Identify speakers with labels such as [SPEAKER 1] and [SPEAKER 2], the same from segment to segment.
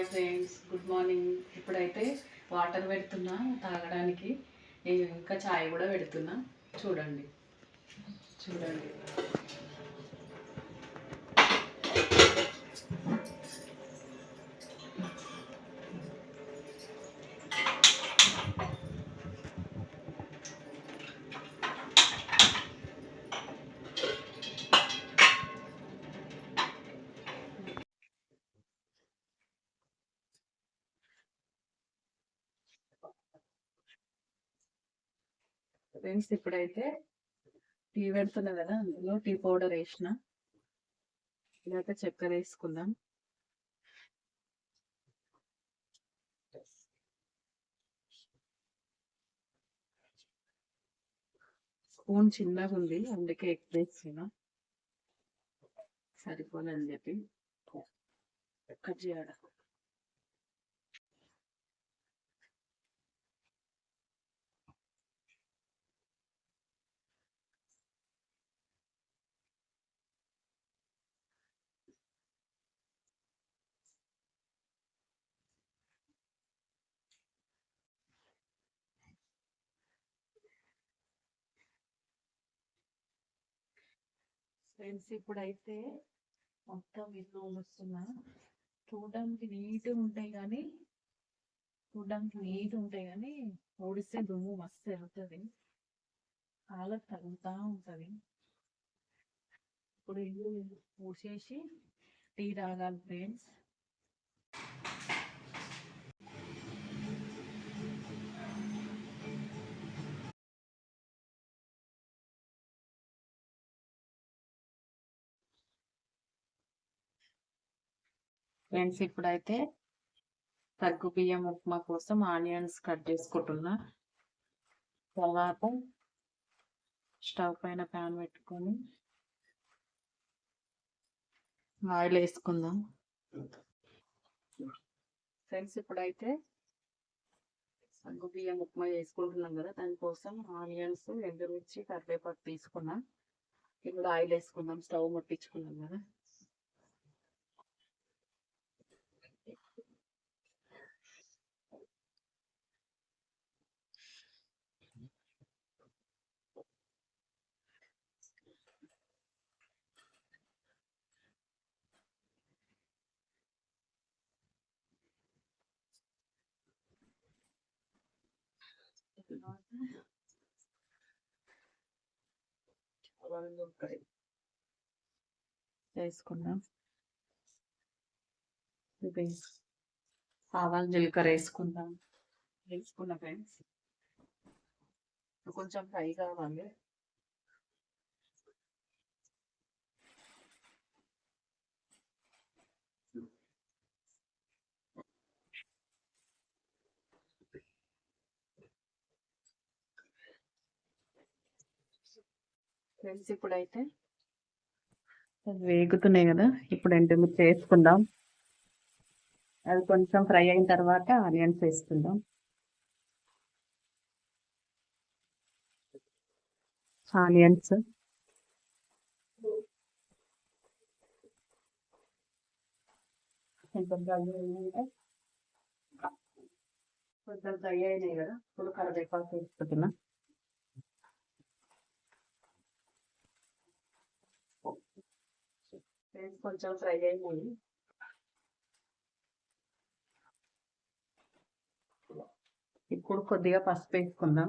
[SPEAKER 1] Hi friends good morning. ఇప్పుడైతే water పెడుతున్నా తాగడానికి. నేను ఇంకా చాయ్ కూడా పెడుతున్నా. చూడండి. చూడండి. ఫ్రెండ్స్ ఇప్పుడైతే టీ పెడుతున్నా కదా అందులో టీ పౌడర్ వేసిన. ఇదైతే చక్కెర వేసుకుందాం. స్పూన్ చిన్నగా ఉంది అందుకే ఎక్కువ వేస్తున్నా సరిపోదని చెప్పి కట్ చేయడం ఫ్రెండ్స్ ఇప్పుడైతే మొత్తం ఇల్లు వస్తున్నా. చూడడానికి నీట్గా ఉంటాయి కానీ చూడడానికి నీట్ ఉంటాయి కానీ ఊడిస్తే దుమ్ము మస్తు వెళ్తుంది చాలా తగ్గుతూ ఉంటుంది. ఇప్పుడు ఇల్లు ఊసేసి టీ తాగాలి ఫ్రెండ్స్ ఫ్రెండ్స్ ఇప్పుడైతే సగ్గు బియ్యం ఉప్మా కోసం ఆనియన్స్ కట్ చేసుకుంటున్నా. తర్వాత స్టవ్ పైన ప్యాన్ పెట్టుకొని ఆయిల్ వేసుకుందాం. ఫ్రెండ్స్ ఇప్పుడైతే సగ్గు బియ్యం ఉప్మా చేసుకుంటున్నాం కదా దానికోసం ఆనియన్స్ ఎండుమిర్చి కరివేపాకు తీసుకున్నాం. ఇప్పుడు ఆయిల్ వేసుకుందాం స్టవ్ ముట్టించుకున్నాం కదా. వేసుకుందాం ఇది ఆవాలు జీలకర్ర వేసుకుందాం. వేసుకున్న ఫ్రెండ్స్. కొంచెం ఫ్రై కావాలి. ఫ్రెండ్స్ ఇప్పుడైతే వేగుతున్నాయి కదా ఇప్పుడు ఎండుమిర్చి వేసుకుందాం అది కొంచెం ఫ్రై అయిన తర్వాత ఆనియన్స్ వేసుకుందాం. ఆనియన్స్. కొంచెం ఫ్రై కొంచెం ఫ్రై అయినాయి కదా ఇప్పుడు కరివేపాకు వేసుకుంటున్నా. కొంచెం ఫ్రై అయినాయి ఇప్పుడు కొద్దిగా పసుపు వేసుకుందాం.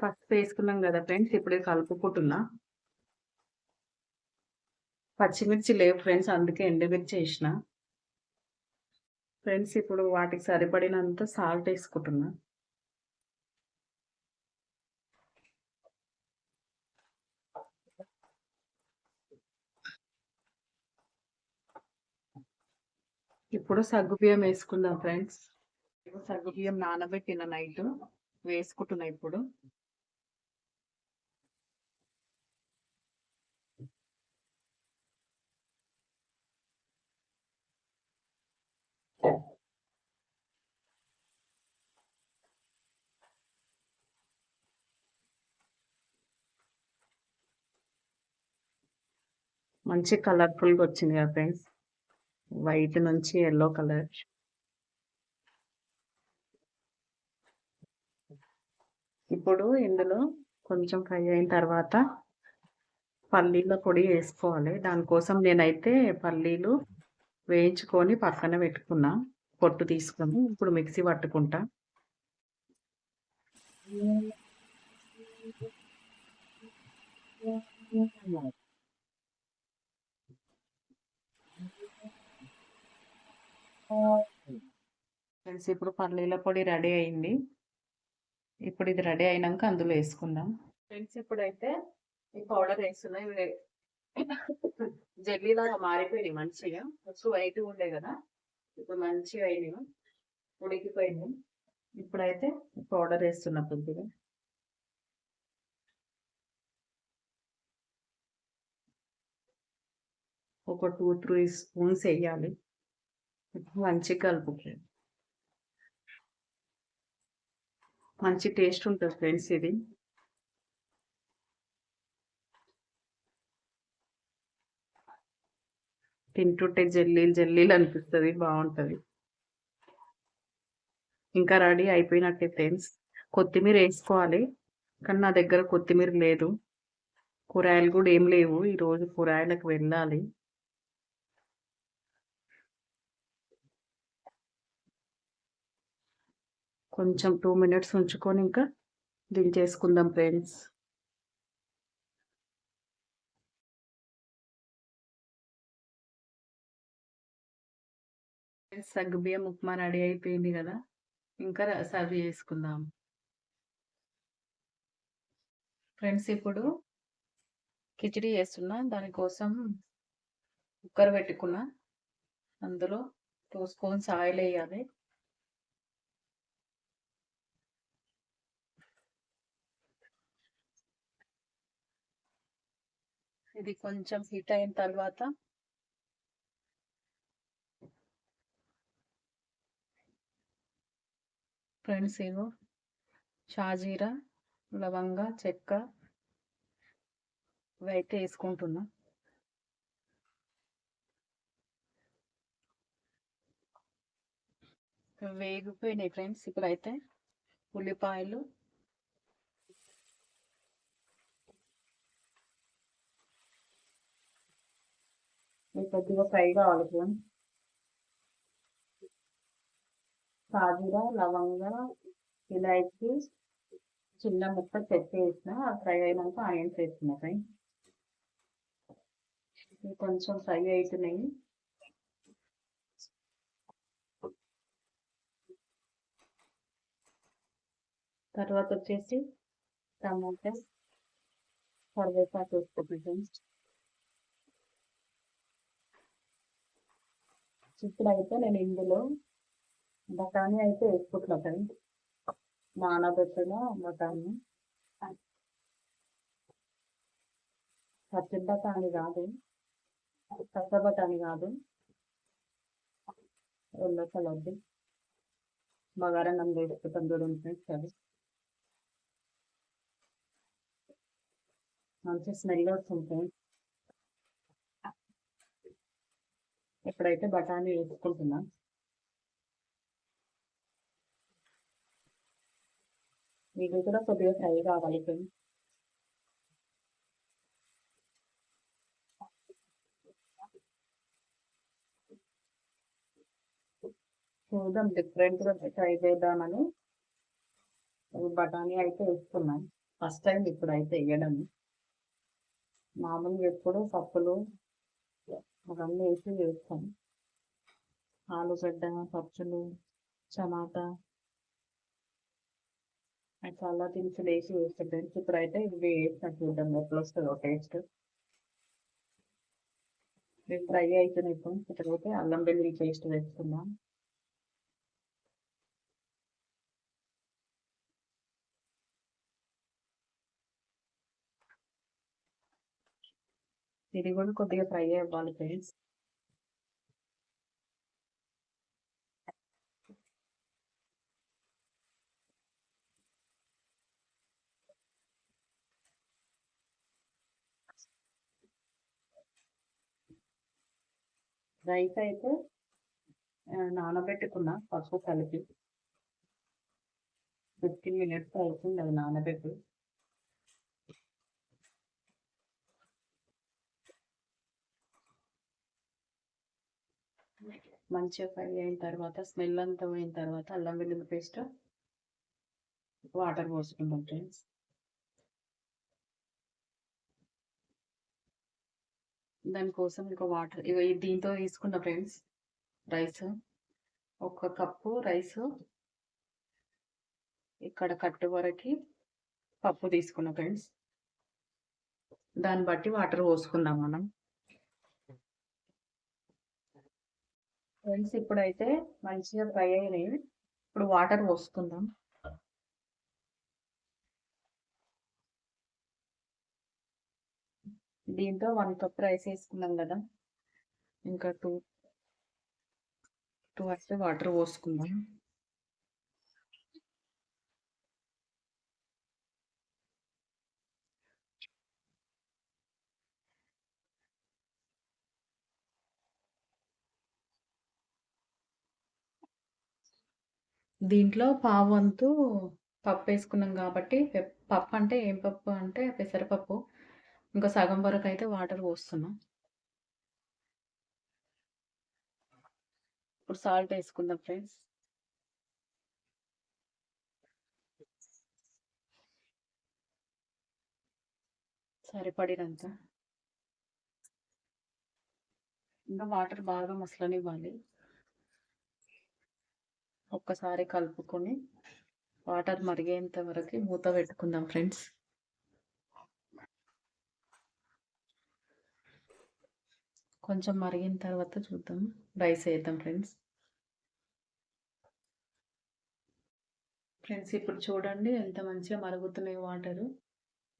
[SPEAKER 1] పసుపు వేసుకున్నాం కదా ఫ్రెండ్స్ ఇప్పుడే కలుపుకుంటున్నా. పచ్చిమిర్చి లేవు ఫ్రెండ్స్ అందుకే ఎండుమిర్చి వేసిన. ఫ్రెండ్స్ ఇప్పుడు వాటికి సరిపడినంత సాల్ట్ వేసుకుంటున్నా. ఇప్పుడు సగ్గుబియ్యం వేసుకుందాం ఫ్రెండ్స్. సగ్గుబియ్యం నానబెట్టిన నైట్ వేసుకుంటున్నా ఇప్పుడు. మంచి కలర్ఫుల్గా వచ్చింది కదా ఫ్రెండ్స్ వైట్ నుంచి ఎల్లో కలర్ ఇప్పుడు ఇందులో కొంచెం ఫ్రై అయిన తర్వాత పల్లీల పొడి వేసుకోవాలి. దానికోసం నేనైతే పల్లీలు వేయించుకొని పక్కన పెట్టుకున్నా. పొట్టు తీసుకుని ఇప్పుడు మిక్సీ పట్టుకుంటా. ఫ్రెండ్స్ ఇప్పుడు పల్లీల పొడి రెడీ అయింది. ఇప్పుడు ఇది రెడీ అయినాక అందులో వేసుకుందాం. ఫ్రెండ్స్ ఇప్పుడైతే ఈ పౌడర్ వేస్తున్నా ఇవి మారిపోయినాయి మంచిగా. ఫస్ట్ వైట్ ఉండే కదా ఇప్పుడు మంచిగా అయినాయి. ఉడికిపోయింది ఇప్పుడైతే పౌడర్ వేస్తున్నా కొద్దిగా. ఒక టూ త్రీ స్పూన్స్ వేయాలి. మంచిగా కలుపుకి మంచి టేస్ట్ ఉంటుంది ఫ్రెండ్స్ ఇది. తింటుంటే జల్లీలు జల్లీలు అనిపిస్తుంది బాగుంటుంది. ఇంకా రెడీ అయిపోయినట్టే ఫ్రెండ్స్. కొత్తిమీర వేసుకోవాలి కానీ నా దగ్గర కొత్తిమీర లేదు. కూరగాయలు కూడా ఏం లేవు. ఈరోజు కూరగాయలకు వెళ్ళాలి. కొంచెం టూ మినిట్స్ ఉంచుకొని ఇంకా దించేసుకుందాం ఫ్రెండ్స్. సగ్గుబియ్యం ఉప్మా రెడీ అయిపోయింది కదా. ఇంకా సర్వ్ చేసుకుందాం. ఫ్రెండ్స్ ఇప్పుడు కిచిడి చేస్తున్నా. దానికోసం కుక్కర్ పెట్టుకున్నా. అందులో టూ స్పూన్స్ ఆయిల్ వేయాలి. ఇది కొంచెం హీట్ అయిన తర్వాత ఫ్రెండ్స్ ఇగో షాజీరా లవంగ చెక్క ఇవైతే వేసుకుంటున్నా. వేగిపోయినాయి ఫ్రెండ్స్. ఇప్పుడైతే ఉల్లిపాయలు కొద్దిగా ఫ్రై కావాలి ఫ్రెండ్స్ సాజీర లవంగ ఇలాచి చిన్న ముక్క చెక్క వేసిన ఫ్రై అయినాక ఆనియన్స్ వేసిన ఫ్రై కొంచెం ఫ్రై అవుతున్నాయి తర్వాత వచ్చేసి టమాటా కరివేపాకు వేసుకుంటాం ఇప్పుడు అయితే నేను ఇందులో బఠానీ అయితే వేసుకుంటున్నా ఫ్రెండ్. నానబెట్టిన బఠానీ. పచ్చి బఠానీ కాదు. పచ్చ బఠానీ కాదు. ఎల్లో కలర్ది బగారన్నం వేసుకుంటాం చూడండి ఫ్రెండ్స్ అది మంచి స్మెల్ వస్తుంది. ఫ్రెండ్స్ ఇప్పుడైతే బఠానీ వేసుకుంటున్నాం. వీటిని కూడా కొద్దిగా ఫ్రై కావాలి ఫ్రెండ్స్. చూద్దాం డిఫరెంట్గా ట్రై చేద్దామని. బఠానీ అయితే వేసుకున్నాను ఫస్ట్ టైం ఇప్పుడైతే వేయడం. మామూలుగా ఎప్పుడు పప్పులు అవన్నీ వేసి వేస్తాం. ఆలుగడ్డ పప్పులు టమాటా చాలా దినుసులు వేసి వేస్తుంటాను ఇప్పుడైతే ఇవి వేస్తాం చూద్దాం ఎప్పుడు వస్తుందో టేస్ట్. ఇవి ఫ్రై అవుతున్నాయి ఇప్పుడు. ఇప్పుడైతే అల్లం వెల్లుల్లి పేస్ట్ వేసుకుందాం ఇది కూడా కొద్దిగా ఫ్రై అవ్వాలి ఫ్రెండ్స్. రైస్ అయితే నానబెట్టుకున్నా పసుపు కలిపి. ఫిఫ్టీన్ మినిట్స్ అవుతుంది అది నానబెట్టు. మంచిగా ఫ్రై అయిన తర్వాత స్మెల్ అంతా పోయిన తర్వాత అల్లం వెల్లుల్లి పేస్ట్ వాటర్ పోసుకుందాం ఫ్రెండ్స్. దానికోసం ఇంకా వాటర్ దీంతో తీసుకున్న ఫ్రెండ్స్ రైస్. ఒక కప్పు రైస్ ఇక్కడ కట్టు వరకు పప్పు తీసుకున్న ఫ్రెండ్స్. దాన్ని బట్టి వాటర్ పోసుకుందాం మనం. ఫ్రెండ్స్ ఇప్పుడైతే మంచిగా ఫ్రై అయినాయి. ఇప్పుడు వాటర్ పోసుకుందాం. దీంతో వన్ కప్ రైస్ వేసుకున్నాం కదా. ఇంకా టూ టూ వస్తే వాటర్ పోసుకుందాం. దీంట్లో పావు వంతు పప్పు వేసుకున్నాం కాబట్టి పప్పు అంటే ఏం పప్పు అంటే పెసరపప్పు. ఇంకా సగం వరకు అయితే వాటర్ పోస్తున్నాం. ఇప్పుడు సాల్ట్ వేసుకుందాం ఫ్రెండ్స్. సరిపడినంత. ఇంకా వాటర్ బాగా మసలనివ్వాలి. ఒక్కసారి కలుపుకొని వాటర్ మరిగేంత వరకు మూత పెట్టుకుందాం ఫ్రెండ్స్. కొంచెం మరిగిన తర్వాత చూద్దాం. రైస్ వేద్దాం ఫ్రెండ్స్. ఫ్రెండ్స్ ఇప్పుడు చూడండి ఎంత మంచిగా మరుగుతున్నాయి వాటర్.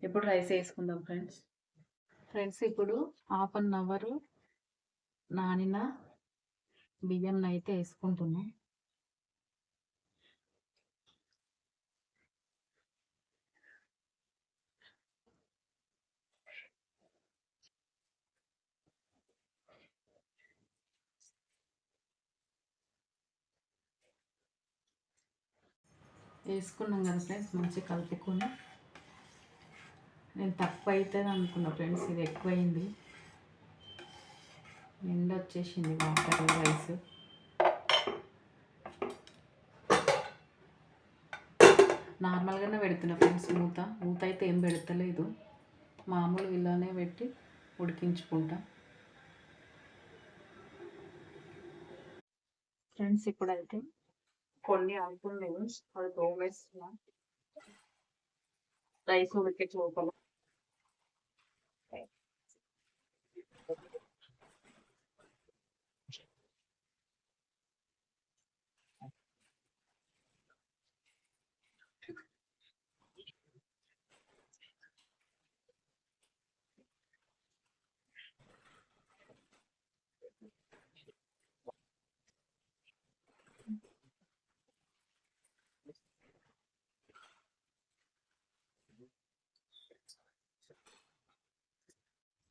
[SPEAKER 1] ఇప్పుడు రైస్ వేసుకుందాం ఫ్రెండ్స్. ఫ్రెండ్స్ ఇప్పుడు హాఫ్ అన్ అవర్ నానిన బియ్యం అయితే వేసుకుంటున్నాం. వేసుకున్నాం కదా ఫ్రెండ్స్ మంచిగా కలుపుకొని. నేను తక్కువ అవుతుంది అనుకున్నా ఫ్రెండ్స్ ఇది ఎక్కువైంది. ఎండ వచ్చేసింది వాటర్ రైస్. నార్మల్గానే పెడుతున్నా ఫ్రెండ్స్ మూత. మూత అయితే ఏం పెడతలేదు. మామూలు ఇలానే పెట్టి ఉడికించుకుంటా. ఫ్రెండ్స్ ఇప్పుడైతే కొన్ని అనుకున్నాను అది తోమేస్తున్నా రైస్ ఉడికే చూపలు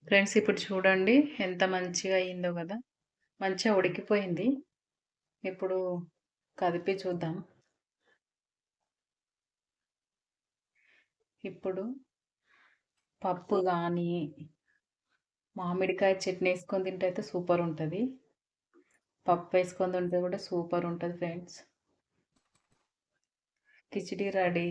[SPEAKER 1] ఫ్రెండ్స్ ఇప్పుడు చూడండి ఎంత మంచిగా అయిందో కదా. మంచిగా ఉడికిపోయింది. ఇప్పుడు కదిపి చూద్దాం. ఇప్పుడు పప్పు కానీ మామిడికాయ చట్నీ వేసుకొని తింటే అయితే సూపర్ ఉంటుంది. పప్పు వేసుకొని తింటే కూడా సూపర్ ఉంటుంది ఫ్రెండ్స్. కిచిడి రెడీ.